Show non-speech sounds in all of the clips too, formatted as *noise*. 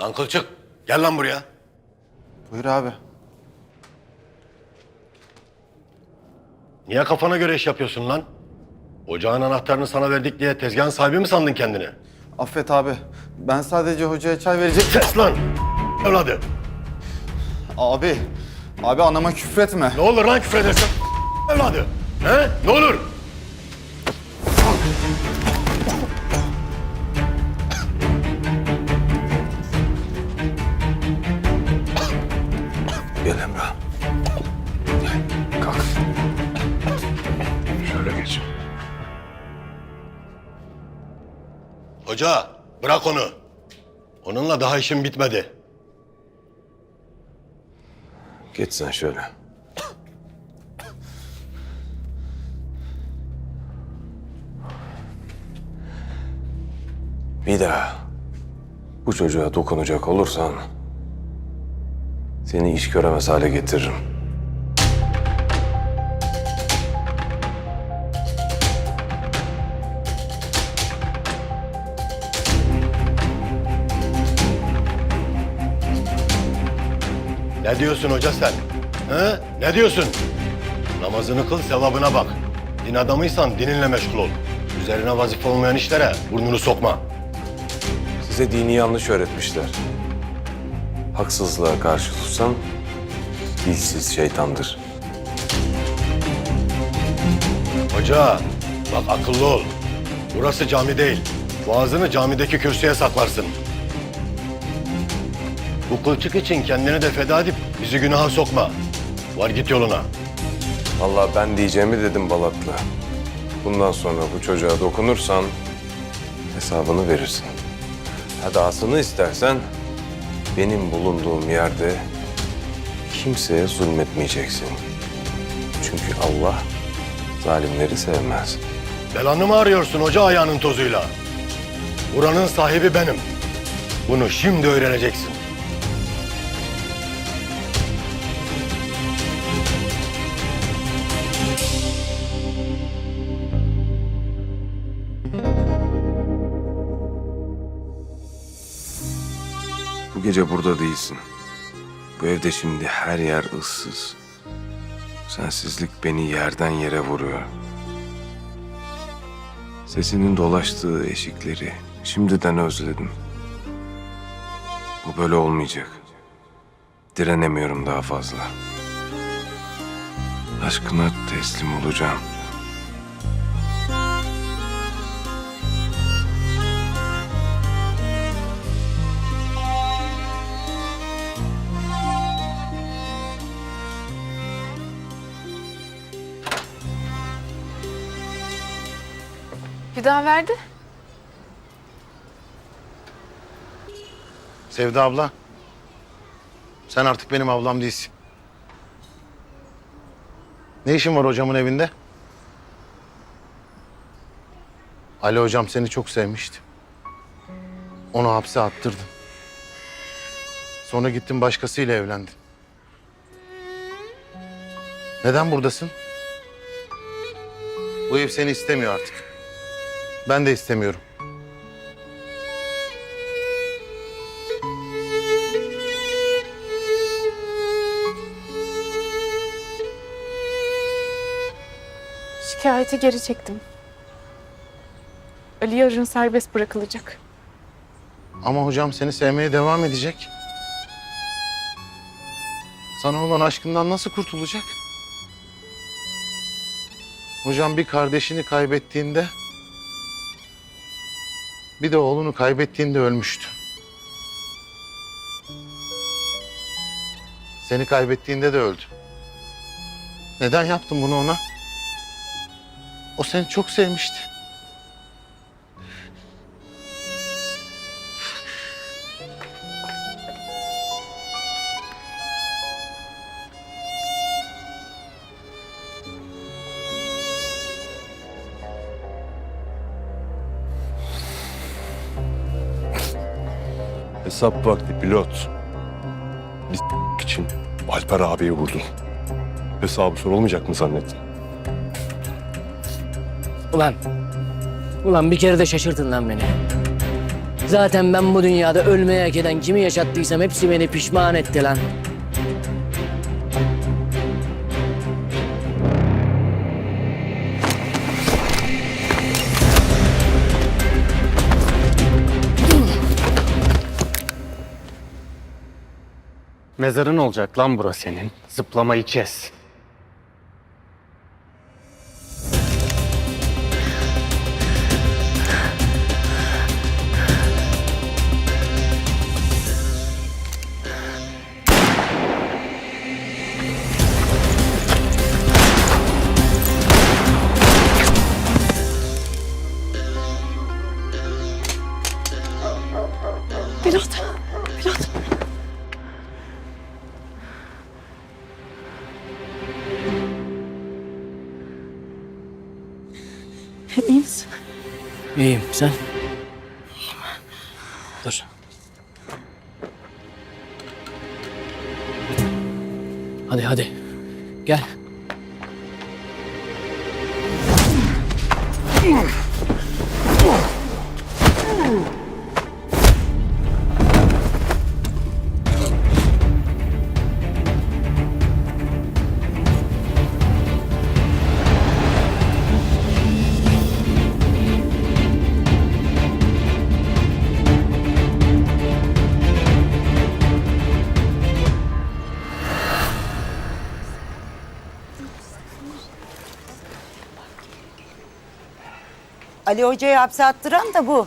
Lan kılçık gel lan buraya. Buyur abi. Niye kafana göre iş yapıyorsun lan? Ocağın anahtarını sana verdik diye tezgahın sahibi mi sandın kendini? Affet abi. Ben sadece hocaya çay verecek... Ses lan! Evladı! Abi. Abi anama küfretme. Ne olur lan küfür edersen? Evladı! He? Ne olur? Hoca bırak onu. Onunla daha işim bitmedi. Geç sen şöyle. Bir daha bu çocuğa dokunacak olursan seni iş göremez hale getiririm. Ne diyorsun hoca sen? He? Ne diyorsun? Namazını kıl sevabına bak. Din adamıysan dininle meşgul ol. Üzerine vazife olmayan işlere burnunu sokma. Size dini yanlış öğretmişler. Haksızlığa karşı tutsan dilsiz şeytandır. Hoca bak akıllı ol. Burası cami değil. Boğazını camideki kürsüye saklarsın. Bu kılçık için kendini de feda edip bizi günaha sokma. Var git yoluna. Vallahi ben diyeceğimi dedim Balatlı. Bundan sonra bu çocuğa dokunursan hesabını verirsin. Ha dahasını istersen benim bulunduğum yerde kimseye zulmetmeyeceksin. Çünkü Allah zalimleri sevmez. Belanı mı arıyorsun hoca ayağının tozuyla? Buranın sahibi benim. Bunu şimdi öğreneceksin. Bu gece burada değilsin. Bu evde şimdi her yer ıssız. Sensizlik beni yerden yere vuruyor. Sesinin dolaştığı eşikleri şimdiden özledim. Bu böyle olmayacak. Direnemiyorum daha fazla. Aşkına teslim olacağım. Bir daha verdi. Sevda abla. Sen artık benim ablam değilsin. Ne işin var hocamın evinde? Ali hocam seni çok sevmişti. Onu hapse attırdın. Sonra gittin başkasıyla evlendin. Neden buradasın? Bu ev seni istemiyor artık. Ben de istemiyorum. Şikayeti geri çektim. Ali yarın serbest bırakılacak. Ama hocam seni sevmeye devam edecek. Sana olan aşkından nasıl kurtulacak? Hocam bir kardeşini kaybettiğinde bir de oğlunu kaybettiğinde ölmüştü. Seni kaybettiğinde de öldü. Neden yaptın bunu ona? O seni çok sevmişti. Hesap vakti pilot. Biz *laughs* için Alper abiyi vurdun. Hesabı sorulmayacak mı zannettin? Ulan. Ulan bir kere de şaşırtın lan beni. Zaten ben bu dünyada ölmeye hak eden kimi yaşattıysam hepsi beni pişman etti lan. Mezarın olacak lan bura senin. Zıplamayı kes. Pilot. İyiyim sen? Dur. Hadi hadi. Gel. Ali Hoca'yı hapse attıran da bu.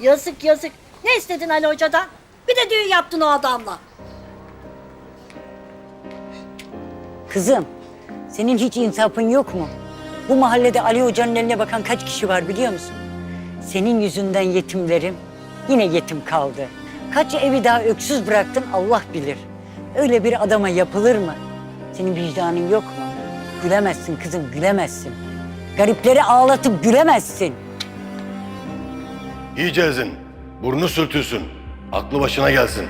Yazık yazık. Ne istedin Ali Hoca'dan? Bir de düğün yaptın o adamla. Kızım, senin hiç insafın yok mu? Bu mahallede Ali Hoca'nın eline bakan kaç kişi var biliyor musun? Senin yüzünden yetimlerim yine yetim kaldı. Kaç evi daha öksüz bıraktın Allah bilir. Öyle bir adama yapılır mı? Senin vicdanın yok mu? Gülemezsin kızım, gülemezsin. Garipleri ağlatıp gülemezsin. İyice ezin. Burnu sürtülsün. Aklı başına gelsin.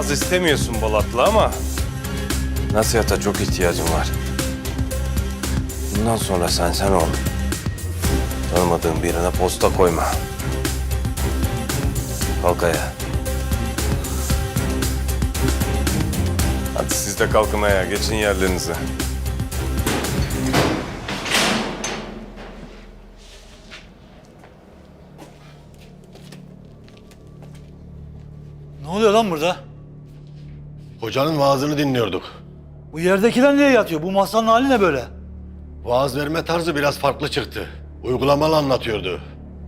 Vaaz istemiyorsun Balatlı ama nasihata çok ihtiyacım var. Bundan sonra sen sen ol. Tanımadığın birine posta koyma. Kalk. Hadi siz de kalkın ayağa. Geçin yerlerinize. Ne oluyor lan burada? Hocanın vaazını dinliyorduk. Bu yerdekiler niye yatıyor? Bu masanın hali ne böyle? Vaaz verme tarzı biraz farklı çıktı. Uygulamalı anlatıyordu.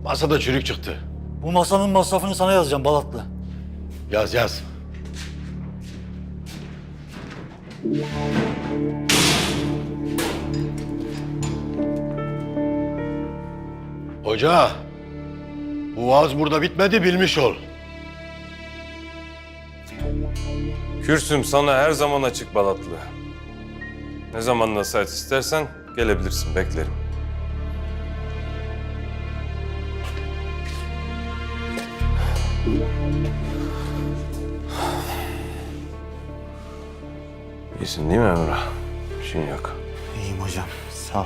Masada çürük çıktı. Bu masanın masrafını sana yazacağım Balatlı. Yaz yaz. Hoca, bu vaaz burada bitmedi bilmiş ol. Kürsüm sana her zaman açık Balatlı. Ne zaman nasihat istersen gelebilirsin. Beklerim. İyisin değil mi Emrah? Bir şeyin yok. İyiyim hocam. Sağ ol.